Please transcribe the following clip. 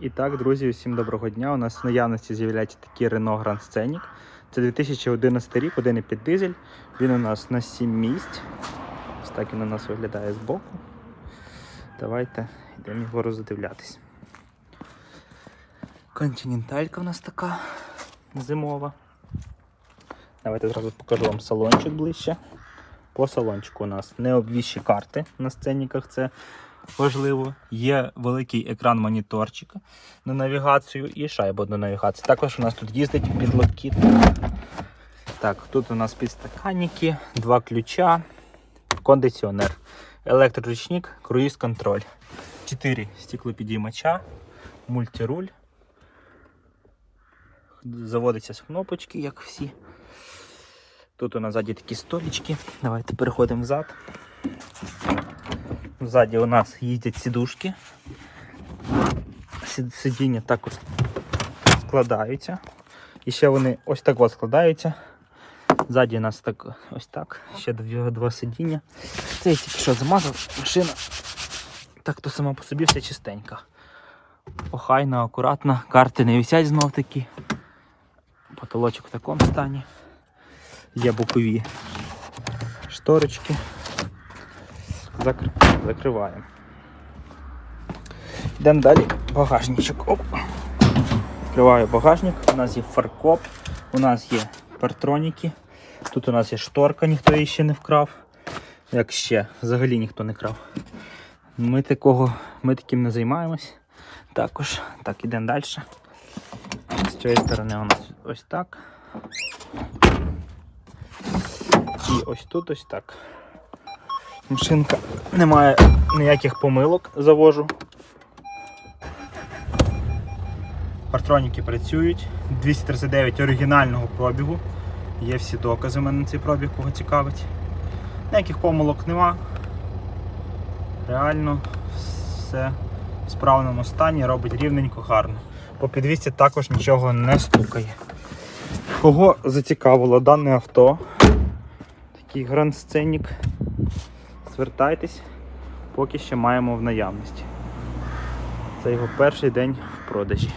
І так, друзі, усім доброго дня. У нас в наявності з'являється такий Renault Grand Scenic. Це 2011 рік, 1,5 дизель. Він у нас на 7 місць. Ось так він у нас виглядає збоку. Давайте йдемо його роздивлятись. Континенталька у нас така зимова. Давайте зразу покажу вам салончик ближче. По салончику у нас необвіщі карти на сценіках. Це важливо. Є великий екран моніторчика на навігацію і шайба до навігації. Також у нас тут їздить підлокіт. Так, тут у нас підстаканники, два ключа, кондиціонер, електроручник, круїз контроль. 4 стеклопідіймача, мультируль. Заводиться з кнопочки, як всі. Тут у нас ззаді такі столічки. Давайте переходимо взад. Ззаді у нас їздять сідушки. Сі- Сидіння також складаються. І ще вони ось так от складаються. Ззаді у нас так, ось так. Ще два сидіння. Це я тільки що замазав. Машина так то сама по собі все чистенька. Охайно, акуратно. Карти не висять знов таки. Потолочок в такому стані. Є бокові шторочки. Закр... Закриваємо. Йдемо далі. Багажничок. Оп. Відкриваю багажник. У нас є фаркоп, у нас є партроніки. Тут у нас є шторка, ніхто її ще не вкрав. Як ще, взагалі ніхто не крав. Ми такого, ми таким не займаємось. Також. Так, ідемо далі. З цієї сторони у нас ось так. І ось тут ось так. Машинка немає ніяких помилок, завожу. Партроніки працюють. 239 оригінального пробігу. Є всі докази в мене на цей пробіг, кого цікавить. Ніяких помилок нема. Реально все в справному стані, робить рівненько, гарно. По підвісці також нічого не стукає. Кого зацікавило дане авто, такий гранд сценік, звертайтесь, поки ще маємо в наявності. Це його перший день в продажі.